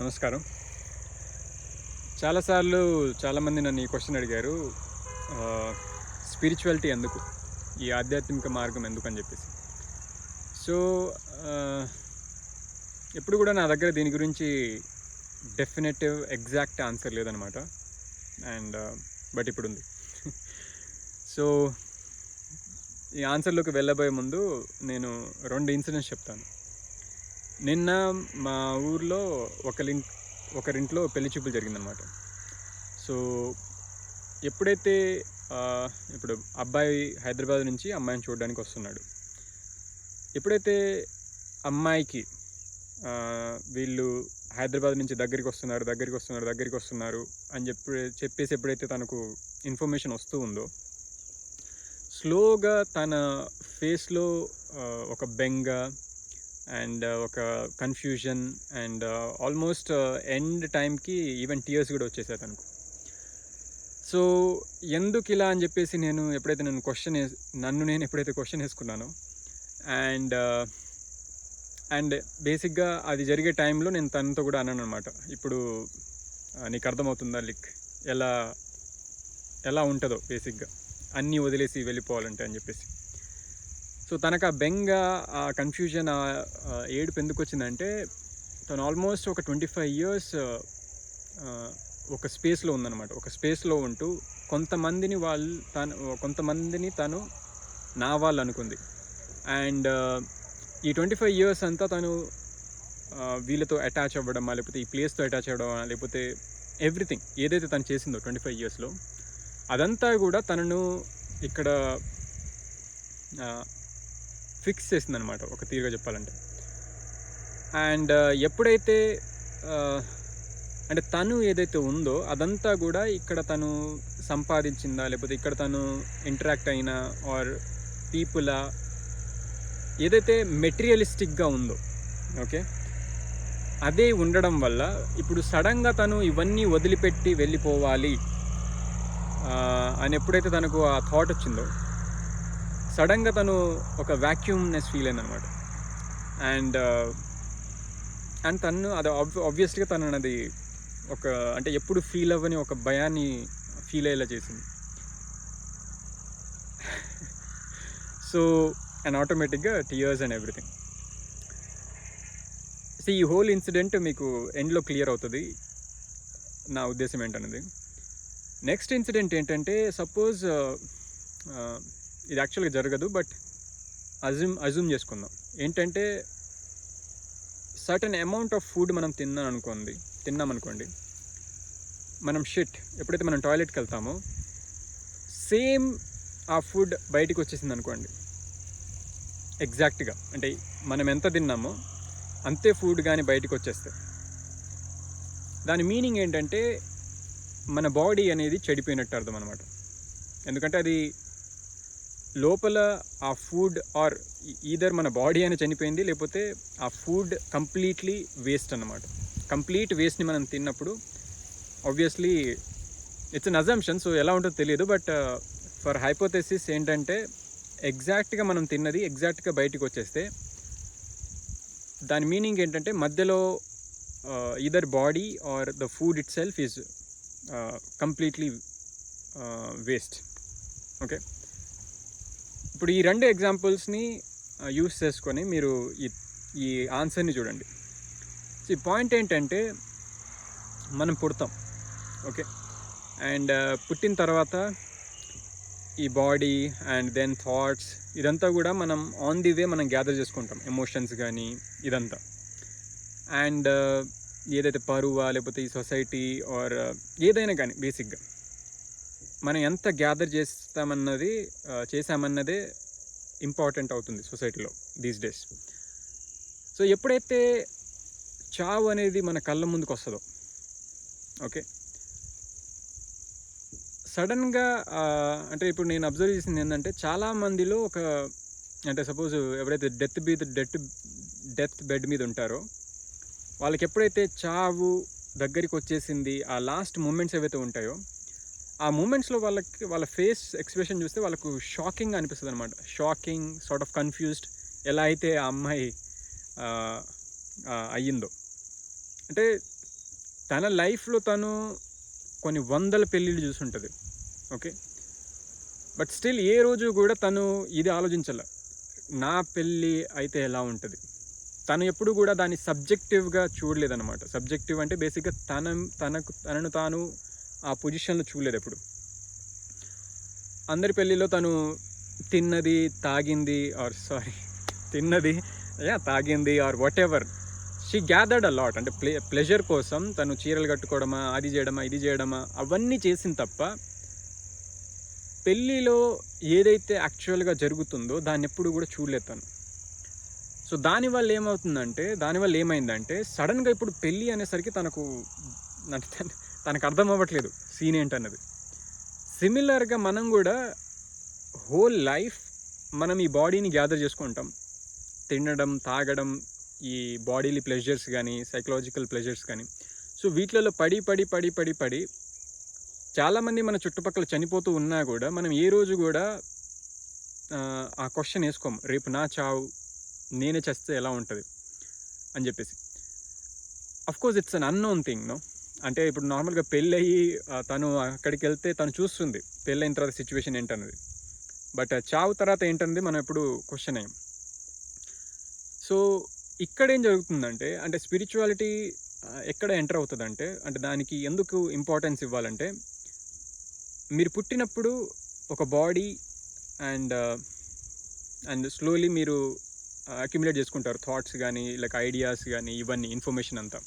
నమస్కారం. చాలాసార్లు చాలామంది నన్ను ఈ క్వశ్చన్ అడిగారు స్పిరిచువాలిటీ ఎందుకు? ఈ ఆధ్యాత్మిక మార్గం ఎందుకు అని చెప్పేసి. సో ఎప్పుడు కూడా నా దగ్గర దీని గురించి డెఫినెటివ్ ఎగ్జాక్ట్ ఆన్సర్ లేదనమాట అండ్ బట్ ఇప్పుడు ఉంది సో ఈ ఆన్సర్లోకి వెళ్ళబోయే ముందు నేను రెండు ఇన్సిడెంట్స్ చెప్తాను. నిన్న మా ఊర్లో ఒకరి ఒకరింట్లో పెళ్ళి చూపులు జరిగిందనమాట. సో ఎప్పుడైతే ఇప్పుడు అబ్బాయి హైదరాబాద్ నుంచి అమ్మాయిని చూడడానికి వస్తున్నాడు ఎప్పుడైతే అమ్మాయికి వీళ్ళు హైదరాబాద్ నుంచి దగ్గరికి వస్తున్నారు దగ్గరికి వస్తున్నారు దగ్గరికి వస్తున్నారు అని చెప్పి చెప్పేసి ఎప్పుడైతే తనకు ఇన్ఫర్మేషన్ వస్తూ ఉందో స్లోగా తన ఫేస్లో ఒక బెంగ అండ్ uh, ఒక కన్ఫ్యూజన్ అండ్ ఆల్మోస్ట్ ఎండ్ టైంకి ఈవెన్ టీయర్స్ కూడా వచ్చేసాయి తనకు. సో ఎందుకు ఇలా అని చెప్పేసి నేను ఎప్పుడైతే నేను క్వశ్చన్ నన్ను నేను ఎప్పుడైతే క్వశ్చన్ వేసుకున్నానో అండ్ అండ్ బేసిక్గా అది జరిగే టైంలో నేను తనతో కూడా అన్నాను అనమాట ఇప్పుడు నీకు అర్థమవుతుందా లిక్? ఎలా ఎలా ఉంటుందో బేసిక్గా అన్నీ వదిలేసి వెళ్ళిపోవాలంటే అని చెప్పేసి. సో తనకు ఆ బెంగ ఆ కన్ఫ్యూజన్ ఆ ఏడుపు ఎందుకు వచ్చిందంటే తను ఆల్మోస్ట్ ఒక ట్వంటీ ఫైవ్ ఇయర్స్ ఒక స్పేస్లో ఉందన్నమాట. ఒక స్పేస్లో ఉంటూ కొంతమందిని వాళ్ళు తను కొంతమందిని తను నా వాళ్ళు అనుకుంది. అండ్ ఈ ట్వంటీ ఫైవ్ ఇయర్స్ అంతా తను వీళ్ళతో అటాచ్ అవ్వడమా లేకపోతే ఈ ప్లేస్తో అటాచ్ అవ్వడమా లేకపోతే ఎవ్రీథింగ్ ఏదైతే తను చేసిందో ట్వంటీ ఫైవ్ ఇయర్స్లో అదంతా కూడా తనను ఇక్కడ ఫిక్స్ చేసింది అనమాట ఒక తీరుగా చెప్పాలంటే. అండ్ uh, ఎప్పుడైతే uh, అంటే తను ఏదైతే ఉందో అదంతా కూడా ఇక్కడ తను సంపాదించిందా లేకపోతే ఇక్కడ తను ఇంటరాక్ట్ అయినా ఆర్ పీపులా ఏదైతే మెటీరియలిస్టిక్గా ఉందో ఓకే అదే ఉండడం వల్ల ఇప్పుడు సడన్గా తను ఇవన్నీ వదిలిపెట్టి వెళ్ళిపోవాలి uh, అని ఎప్పుడైతే తనకు ఆ థాట్ వచ్చిందో సడన్గా తను ఒక వ్యాక్యూమ్నెస్ ఫీల్ అయిందనమాట. అండ్ uh, అండ్ తను అది ఆబ్వియస్గా తను అది ఒక అంటే ఎప్పుడు ఫీల్ అవ్వని ఒక భయాన్ని ఫీల్ అయ్యేలా చేసింది. సో అండ్ ఆటోమేటిక్గా టీయర్స్ అండ్ ఎవ్రీథింగ్ సో ఈ హోల్ ఇన్సిడెంట్ మీకు ఎండ్లో క్లియర్ అవుతుంది. నా ఉద్దేశం ఏంటన్నది నెక్స్ట్ ఇన్సిడెంట్ ఏంటంటే సపోజ్ ఇది యాక్చువల్గా జరగదు బట్ అజ్యూమ్ అజ్యూమ్ చేసుకుందాం. ఏంటంటే సర్టన్ అమౌంట్ ఆఫ్ ఫుడ్ మనం తిన్నాం అనుకోండి తిన్నాం అనుకోండి మనం షిట్ ఎప్పుడైతే మనం టాయిలెట్కి వెళ్తామో సేమ్ ఆ ఫుడ్ బయటికి వచ్చేసింది అనుకోండి. ఎగ్జాక్ట్గా అంటే మనం ఎంత తిన్నామో అంతే ఫుడ్ కానీ బయటకు వచ్చేస్తే. దాని మీనింగ్ ఏంటంటే మన బాడీ అనేది చెడిపోయినట్టు అర్థం అనమాట ఎందుకంటే అది లోపల ఆ ఫుడ్ ఆర్ ఈధర్ మన బాడీ అని చనిపోయింది లేకపోతే ఆ ఫుడ్ కంప్లీట్లీ వేస్ట్ అన్నమాట. కంప్లీట్ వేస్ట్ని మనం తిన్నప్పుడు obviously it's an assumption so ఎలా ఉంటుందో తెలియదు బట్ ఫర్ హైపోథెసిస్ ఏంటంటే ఎగ్జాక్ట్గా మనం తిన్నది ఎగ్జాక్ట్గా బయటికి వచ్చేస్తే దాని మీనింగ్ ఏంటంటే మధ్యలో either body or the food itself is completely waste okay ఇప్పుడు ఈ రెండు ఎగ్జాంపుల్స్ని యూస్ చేసుకొని మీరు ఈ ఈ ఆన్సర్ని చూడండి. ఈ పాయింట్ ఏంటంటే మనం పుడతాం ఓకే అండ్ uh, పుట్టిన తర్వాత ఈ బాడీ అండ్ దెన్ థాట్స్ ఇదంతా కూడా మనం ఆన్ ది వే మనం గ్యాదర్ చేసుకుంటాం ఎమోషన్స్ కానీ ఇదంతా. అండ్ uh, ఏదైతే పరువా లేకపోతే ఈ సొసైటీ ఆర్ uh, ఏదైనా కానీ బేసిక్గా మనం ఎంత గ్యాదర్ చేస్తామన్నది చేసామన్నదే ఇంపార్టెంట్ అవుతుంది సొసైటీలో దీస్ డేస్ సో ఎప్పుడైతే చావు అనేది మన కళ్ళ ముందుకు వస్తుందో ఓకే సడన్గా అంటే ఇప్పుడు నేను అబ్జర్వ్ చేసింది ఏంటంటే చాలా మందిలో ఒక అంటే సపోజ్ ఎవరైతే డెత్ మీద డెత్ డెత్ బెడ్ మీద ఉంటారో వాళ్ళకి ఎప్పుడైతే చావు దగ్గరికి వచ్చేసింది ఆ లాస్ట్ మూమెంట్స్ ఏవైతే ఉంటాయో ఆ మూమెంట్స్లో వాళ్ళకి వాళ్ళ ఫేస్ ఎక్స్ప్రెషన్ చూస్తే వాళ్ళకు షాకింగ్ అనిపిస్తుంది అనమాట షాకింగ్ సార్ట్ ఆఫ్ కన్ఫ్యూజ్డ్ ఎలా అయితే ఆ అమ్మాయి అయ్యిందో. అంటే తన లైఫ్లో తను కొన్ని వందల పెళ్ళిళ్ళు చూసుంటుంది. ఓకే? బట్ స్టిల్ ఏ రోజు కూడా తను ఇది ఆలోచించాల. నా పెళ్ళి అయితే ఎలా ఉంటుంది? తను ఎప్పుడు కూడా దాన్ని సబ్జెక్టివ్గా చూడలేదన్నమాట. సబ్జెక్టివ్ అంటే బేసిక్గా తన తనకు తనను తాను ఆ పొజిషన్లో చూడలేదు ఎప్పుడు. అందరి పెళ్ళిలో తను తిన్నది తాగింది ఆర్ సారీ తిన్నది యా తాగింది or whatever she gathered a lot అంటే ప్లే ప్లెజర్ కోసం తను చీరలు కట్టుకోవడమా అది చేయడమా ఇది చేయడమా అవన్నీ చేసింది తప్ప పెళ్ళిలో ఏదైతే యాక్చువల్గా జరుగుతుందో దాన్ని ఎప్పుడు కూడా చూడలేదు తను. సో దానివల్ల ఏమవుతుందంటే దానివల్ల ఏమైందంటే సడన్గా ఇప్పుడు పెళ్ళి అనేసరికి తనకు అంటే తనకు అర్థం అవ్వట్లేదు సీన్ ఏంటన్నది. సిమిలర్గా మనం కూడా హోల్ లైఫ్ మనం ఈ బాడీని గ్యాదర్ చేసుకుంటాం. తినడం తాగడం ఈ బాడీలీ ప్లెజర్స్ కానీ సైకలాజికల్ ప్లెజర్స్ కానీ సో వీటిలలో పడి పడి పడి పడి పడి చాలామంది మన చుట్టుపక్కల చనిపోతూ ఉన్నా కూడా మనం ఏ రోజు కూడా ఆ, క్వశ్చన్ వేసుకోము రేపు నా చావు నేనే చేస్తే ఎలా ఉంటుంది? అని చెప్పేసి. Of course it's an unknown thing no అంటే ఇప్పుడు నార్మల్గా పెళ్ళయి తను అక్కడికి వెళ్తే తను చూస్తుంది పెళ్ళైన తర్వాత సిచ్యువేషన్ ఏంటన్నది. బట్ చావు తర్వాత ఏంటన్నది మనం ఎప్పుడు క్వశ్చన్ అయ్యాం. సో ఇక్కడ ఏం జరుగుతుందంటే అంటే స్పిరిచువాలిటీ ఎక్కడ ఎంటర్ అవుతుందంటే అంటే దానికి ఎందుకు ఇంపార్టెన్స్ ఇవ్వాలంటే మీరు పుట్టినప్పుడు ఒక బాడీ అండ్ అండ్ స్లోలీ మీరు అక్యుములేట్ చేసుకుంటారు థాట్స్ కానీ లైక్ ఐడియాస్ కానీ ఇవన్నీ ఇన్ఫర్మేషన్ అంతా.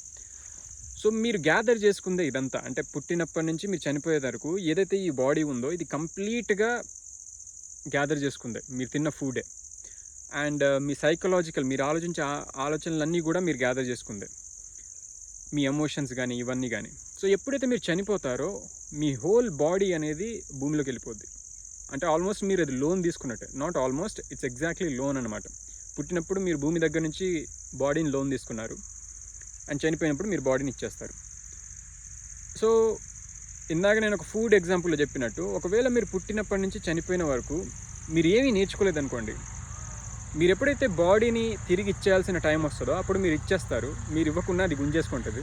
సో మీరు గ్యాదర్ చేసుకుందే ఇదంతా. అంటే పుట్టినప్పటి నుంచి మీరు చనిపోయే వరకు ఏదైతే ఈ బాడీ ఉందో ఇది కంప్లీట్గా గ్యాదర్ చేసుకుందే. మీరు తిన్న ఫుడే అండ్ uh, మీ సైకలాజికల్ మీరు ఆలోచించే ఆలోచనలన్నీ కూడా మీరు గ్యాదర్ చేసుకుందే. మీ ఎమోషన్స్ కానీ ఇవన్నీ కానీ సో ఎప్పుడైతే మీరు చనిపోతారో మీ హోల్ బాడీ అనేది భూమిలోకి వెళ్ళిపోద్ది. అంటే ఆల్మోస్ట్ మీరు అది loan తీసుకున్నట్టే. Not almost it's exactly loan అనమాట పుట్టినప్పుడు మీరు భూమి దగ్గర నుంచి బాడీని లోన్ తీసుకున్నారు. అండ్ చనిపోయినప్పుడు మీరు బాడీని ఇచ్చేస్తారు. సో ఇందాక నేను ఒక ఫుడ్ ఎగ్జాంపుల్లో చెప్పినట్టు ఒకవేళ మీరు పుట్టినప్పటి నుంచి చనిపోయిన వరకు మీరు ఏమీ నేర్చుకోలేదు అనుకోండి. మీరు ఎప్పుడైతే బాడీని తిరిగి ఇచ్చేయాల్సిన టైం వస్తుందో అప్పుడు మీరు ఇచ్చేస్తారు. మీరు ఇవ్వకుండా అది గుంజేసుకుంటుంది.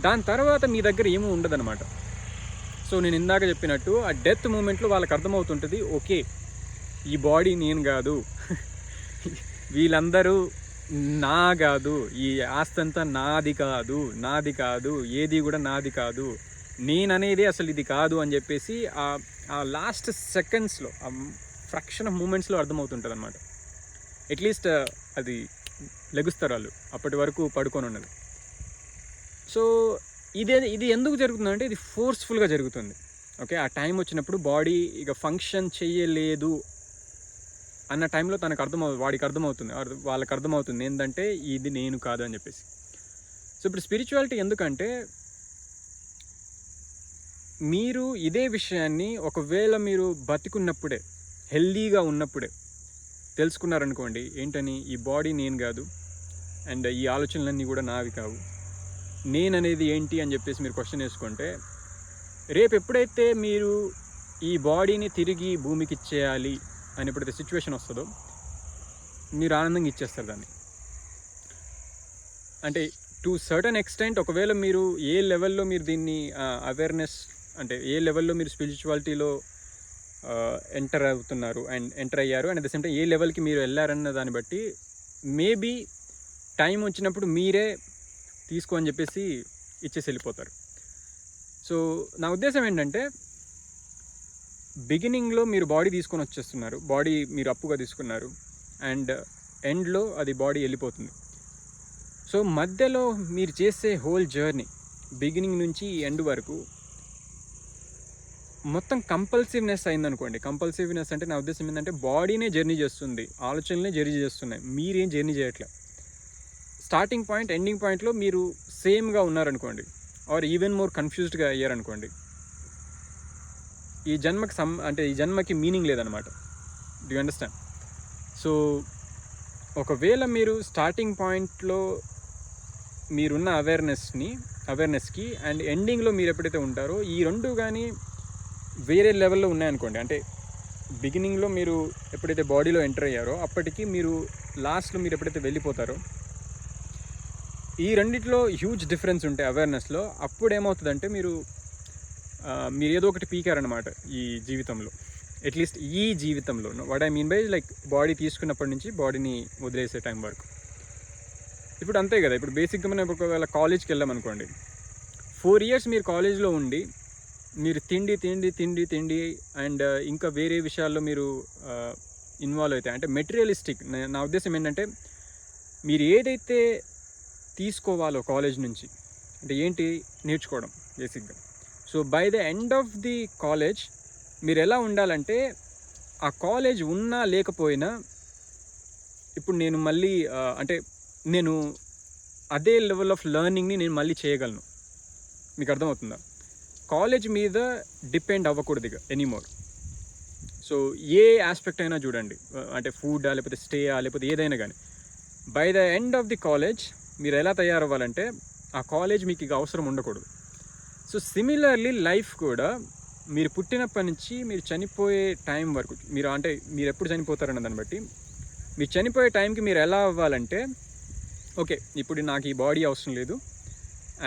దాని తర్వాత మీ దగ్గర ఏమీ ఉండదన్నమాట. సో నేను ఇందాక చెప్పినట్టు ఆ డెత్ మూమెంట్లో వాళ్ళకి అర్థమవుతుంటుంది ఓకే ఈ బాడీ నేను కాదు. వీళ్ళందరూ నా కాదు ఈ ఆస్తి అంతా నాది కాదు నాది కాదు ఏది కూడా నాది కాదు నేననేది అసలు ఇది కాదు అని చెప్పేసి ఆ లాస్ట్ సెకండ్స్లో ఆ ఫ్రాక్షన్ ఆఫ్ మూమెంట్స్లో అర్థమవుతుంటుంది అనమాట అట్లీస్ట్ అది లెగుస్తారు వాళ్ళు అప్పటి వరకు పడుకొని ఉన్నది. సో ఇదే ఇది ఎందుకు జరుగుతుందంటే ఇది ఫోర్స్ఫుల్గా జరుగుతుంది. ఓకే ఆ టైం వచ్చినప్పుడు బాడీ ఇక ఫంక్షన్ చేయలేదు అన్న టైంలో తనకు అర్థమవు వాడికి అర్థమవుతుంది. అర్థ- వాళ్ళకి అర్థమవుతుంది ఏంటంటే ఇది నేను కాదు అని చెప్పేసి. సో ఇప్పుడు స్పిరిచువాలిటీ ఎందుకంటే మీరు ఇదే విషయాన్ని ఒకవేళ మీరు బతికున్నప్పుడే హెల్దీగా ఉన్నప్పుడే తెలుసుకున్నారనుకోండి ఏంటని ఈ బాడీ నేను కాదు అండ్ ఈ ఆలోచనలన్నీ కూడా నావి కావు. నేను అనేది ఏంటి అని చెప్పేసి మీరు క్వశ్చన్ వేసుకుంటే రేపు ఎప్పుడైతే మీరు ఈ బాడీని తిరిగి భూమికి ఇచ్చేయాలి అని ఎప్పుడైతే సిచ్యువేషన్ వస్తుందో మీరు ఆనందంగా ఇచ్చేస్తారు దాన్ని. అంటే టు సర్టన్ ఎక్స్టెంట్ ఒకవేళ మీరు ఏ లెవెల్లో మీరు దీన్ని అవేర్నెస్ అంటే ఏ లెవెల్లో మీరు స్పిరిచువాలిటీలో ఎంటర్ అవుతున్నారు అండ్ ఎంటర్ అయ్యారు and at the same time ఏ లెవెల్కి మీరు వెళ్ళారన్న దాన్ని బట్టి మేబీ టైం వచ్చినప్పుడు మీరే తీసుకో అని చెప్పేసి ఇచ్చేసి వెళ్ళిపోతారు. సో నా ఉద్దేశం ఏంటంటే బిగినింగ్లో మీరు బాడీ తీసుకొని వచ్చేస్తున్నారు. బాడీ మీరు అప్పుగా తీసుకున్నారు. అండ్ ఎండ్లో అది బాడీ వెళ్ళిపోతుంది. సో మధ్యలో మీరు చేసే హోల్ జర్నీ బిగినింగ్ నుంచి ఎండ్ వరకు మొత్తం కంపల్సివ్నెస్ అయిందనుకోండి. కంపల్సివ్నెస్ అంటే నా ఉద్దేశం ఏంటంటే బాడీనే జర్నీ చేస్తుంది. ఆలోచనలే జర్నీ చేస్తున్నాయి. మీరేం జర్నీ చేయట్లే. స్టార్టింగ్ పాయింట్ ఎండింగ్ పాయింట్లో మీరు సేమ్గా ఉన్నారనుకోండి. ఆర్ ఈవెన్ మోర్ కన్ఫ్యూజ్డ్గా అయ్యారనుకోండి. ఈ జన్మకి సం అంటే ఈ జన్మకి మీనింగ్ లేదనమాట డూ అండర్స్టాండ్ సో ఒకవేళ మీరు స్టార్టింగ్ పాయింట్లో మీరున్న అవేర్నెస్ని అవేర్నెస్కి అండ్ ఎండింగ్లో మీరు ఎప్పుడైతే ఉంటారో ఈ రెండు కానీ వేరే లెవెల్లో ఉన్నాయనుకోండి. అంటే బిగినింగ్లో మీరు ఎప్పుడైతే బాడీలో ఎంటర్ అయ్యారో అప్పటికి మీరు లాస్ట్లో మీరు ఎప్పుడైతే వెళ్ళిపోతారో ఈ రెండిట్లో హ్యూజ్ డిఫరెన్స్ ఉంటాయి అవేర్నెస్లో అప్పుడు ఏమవుతుందంటే మీరు మీరు ఏదో ఒకటి పీకారనమాట ఈ జీవితంలో. అట్లీస్ట్ ఈ జీవితంలో. What I mean by like body తీసుకున్నప్పటి నుంచి బాడీని వదిలేసే టైం వరకు. ఇప్పుడు అంతే కదా. ఇప్పుడు బేసిక్గా మనం ఒకవేళ కాలేజ్కి వెళ్ళామనుకోండి ఫోర్ ఇయర్స్ మీరు కాలేజ్లో ఉండి మీరు తిండి తిండి తిండి తిండి అండ్ uh, ఇంకా వేరే విషయాల్లో మీరు uh, ఇన్వాల్వ్ అవుతాయి అంటే మెటీరియలిస్టిక్ నా ఉద్దేశం ఏంటంటే మీరు ఏదైతే తీసుకోవాలో కాలేజ్ నుంచి అంటే ఏంటి నేర్చుకోవడం బేసిక్గా so by the end of the college మీరు ఎలా ఉండాలంటే ఆ కాలేజ్ ఉన్నా లేకపోయినా ఇప్పుడు నేను మళ్ళీ అంటే నేను అదే లెవెల్ ఆఫ్ లెర్నింగ్ని నేను మళ్ళీ చేయగలను. మీకు అర్థమవుతుందా? కాలేజ్ మీద డిపెండ్ అవ్వకూడదు ఇక ఎనీమోర్ సో ఏ ఆస్పెక్ట్ అయినా చూడండి. అంటే ఫుడ్ లేకపోతే స్టే లేకపోతే ఏదైనా కానీ. By the end of the college మీరు ఎలా తయారవ్వాలంటే ఆ కాలేజ్ మీకు ఇక అవసరం ఉండకూడదు. సో సిమిలర్లీ లైఫ్ కూడా మీరు పుట్టినప్పటి నుంచి మీరు చనిపోయే టైం వరకు మీరు అంటే మీరు ఎప్పుడు చనిపోతారన్న దాన్ని బట్టి మీరు చనిపోయే టైంకి మీరు ఎలా అవ్వాలంటే ఓకే ఇప్పుడు నాకు ఈ బాడీ అవసరం లేదు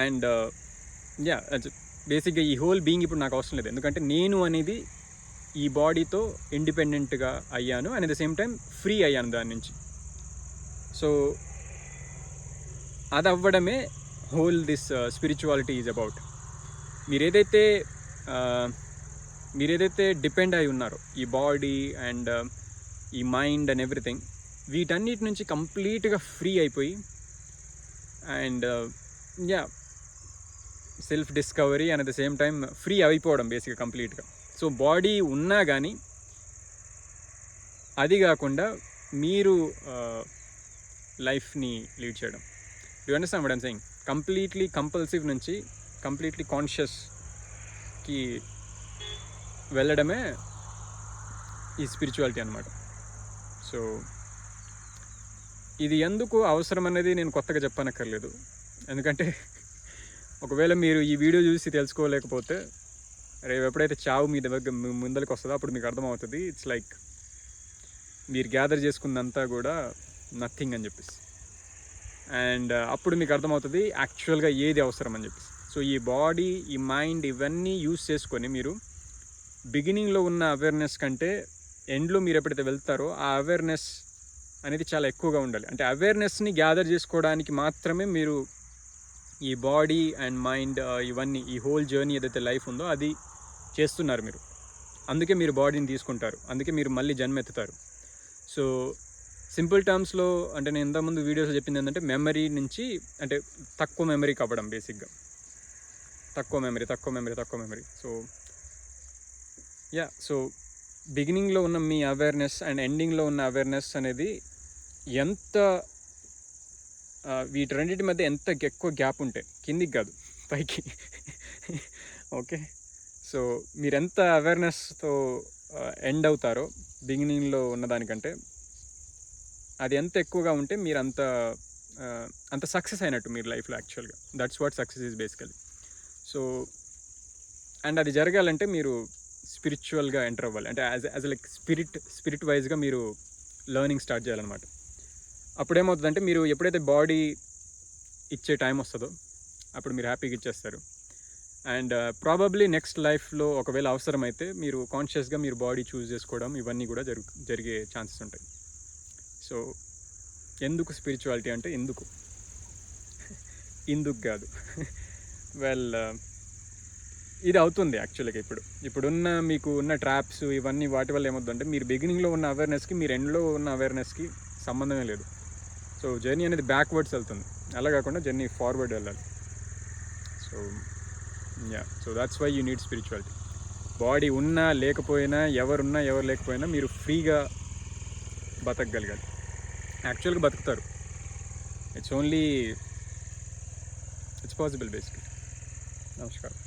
అండ్ యా బేసిక్గా ఈ హోల్ బీయింగ్ ఇప్పుడు నాకు అవసరం లేదు. ఎందుకంటే నేను అనేది ఈ బాడీతో ఇండిపెండెంట్గా అయ్యాను and at the same time free అయ్యాను దాని నుంచి. సో అది అవ్వడమే whole this spirituality is about మీరు ఏదైతే మీరు ఏదైతే డిపెండ్ అయి ఉన్నారో ఈ బాడీ అండ్ ఈ మైండ్ అండ్ ఎవ్రీథింగ్ వీటన్నిటి నుంచి కంప్లీట్గా ఫ్రీ అయిపోయి and yeah self discovery and at the same time free అయిపోవడం బేసిక్గా కంప్లీట్గా సో బాడీ ఉన్నా కానీ అది కాకుండా మీరు లైఫ్ని లీడ్ చేయడం. You understand what I'm saying completely compulsive నుంచి కంప్లీట్లీ కాన్షియస్కి వెళ్ళడమే ఈ స్పిరిచువాలిటీ అనమాట సో ఇది ఎందుకు అవసరం అనేది నేను కొత్తగా చెప్పనక్కర్లేదు. ఎందుకంటే ఒకవేళ మీరు ఈ వీడియో చూసి తెలుసుకోలేకపోతే రేపు ఎప్పుడైతే చావు మీ దగ్గర మీ ముందరికి వస్తుందో అప్పుడు మీకు అర్థమవుతుంది. ఇట్స్ లైక్ మీరు గ్యాదర్ చేసుకున్నంతా కూడా నథింగ్ అని చెప్పేసి. అండ్ అప్పుడు మీకు అర్థమవుతుంది యాక్చువల్గా ఏది అవసరం అని చెప్పేసి. సో ఈ బాడీ ఈ మైండ్ ఇవన్నీ యూస్ చేసుకొని మీరు బిగినింగ్లో ఉన్న అవేర్నెస్ కంటే ఎండ్లో మీరు ఎప్పుడైతే వెళ్తారో ఆ అవేర్నెస్ అనేది చాలా ఎక్కువగా ఉండాలి. అంటే అవేర్నెస్ని గ్యాదర్ చేసుకోవడానికి మాత్రమే మీరు ఈ బాడీ అండ్ మైండ్ ఇవన్నీ ఈ హోల్ జర్నీ ఏదైతే లైఫ్ ఉందో అది చేస్తున్నారు మీరు. అందుకే మీరు బాడీని తీసుకుంటారు. అందుకే మీరు మళ్ళీ జన్మ ఎత్తుతారు సో సింపుల్ టర్మ్స్లో అంటే నేను ఇంతకుముందు వీడియోస్ చెప్పింది ఏంటంటే మెమరీ నుంచి అంటే తక్కువ మెమరీకి అవ్వడం బేసిక్గా. తక్కువ మెమరీ తక్కువ మెమరీ తక్కువ మెమరీ సో యా సో బిగినింగ్లో ఉన్న మీ అవేర్నెస్ అండ్ ఎండింగ్లో ఉన్న అవేర్నెస్ అనేది ఎంత వీటి రెండింటి మధ్య ఎంత ఎక్కువ గ్యాప్ ఉంటే కిందికి కాదు పైకి. ఓకే సో మీరు ఎంత అవేర్నెస్తో ఎండ్ అవుతారో బిగినింగ్లో ఉన్నదానికంటే అది ఎంత ఎక్కువగా ఉంటే మీరు అంత అంత సక్సెస్ అయినట్టు మీరు లైఫ్లో యాక్చువల్గా that's what success is basically so and అది జరగాలంటే మీరు స్పిరిచువల్గా ఎంటర్ అవ్వాలి. అంటే as as like spirit spirit వైజ్గా మీరు లెర్నింగ్ స్టార్ట్ చేయాలన్నమాట. అప్పుడు ఏమవుతుందంటే మీరు ఎప్పుడైతే బాడీ ఇచ్చే టైం వస్తుందో అప్పుడు మీరు హ్యాపీగా ఇచ్చేస్తారు. అండ్ ప్రాబబ్లీ నెక్స్ట్ లైఫ్లో ఒకవేళ అవసరమైతే మీరు కాన్షియస్గా మీరు బాడీ చూస్ చేసుకోవడం ఇవన్నీ కూడా జరుగు జరిగే ఛాన్సెస్ ఉంటాయి. సో ఎందుకు స్పిరిచువాలిటీ అంటే ఎందుకు? ఇందుకు కాదు. వెల్ uh, ఇది అవుతుంది యాక్చువల్గా ఇప్పుడు. ఇప్పుడున్న మీకు ఉన్న ట్రాప్స్ ఇవన్నీ వాటి వల్ల ఏమవుతుందంటే మీరు బిగినింగ్లో ఉన్న అవేర్నెస్కి మీరు ఎండ్లో ఉన్న అవేర్నెస్కి సంబంధమే లేదు. సో జర్నీ అనేది బ్యాక్వర్డ్స్ వెళ్తుంది. అలా కాకుండా జర్నీ ఫార్వర్డ్ వెళ్ళాలి. So yeah so that's why you need spirituality body ఉన్నా లేకపోయినా ఎవరున్నా ఎవరు లేకపోయినా మీరు ఫ్రీగా బతకగలగాలి. యాక్చువల్గా బతుకుతారు. It's only it's possible basically నమస్కారం.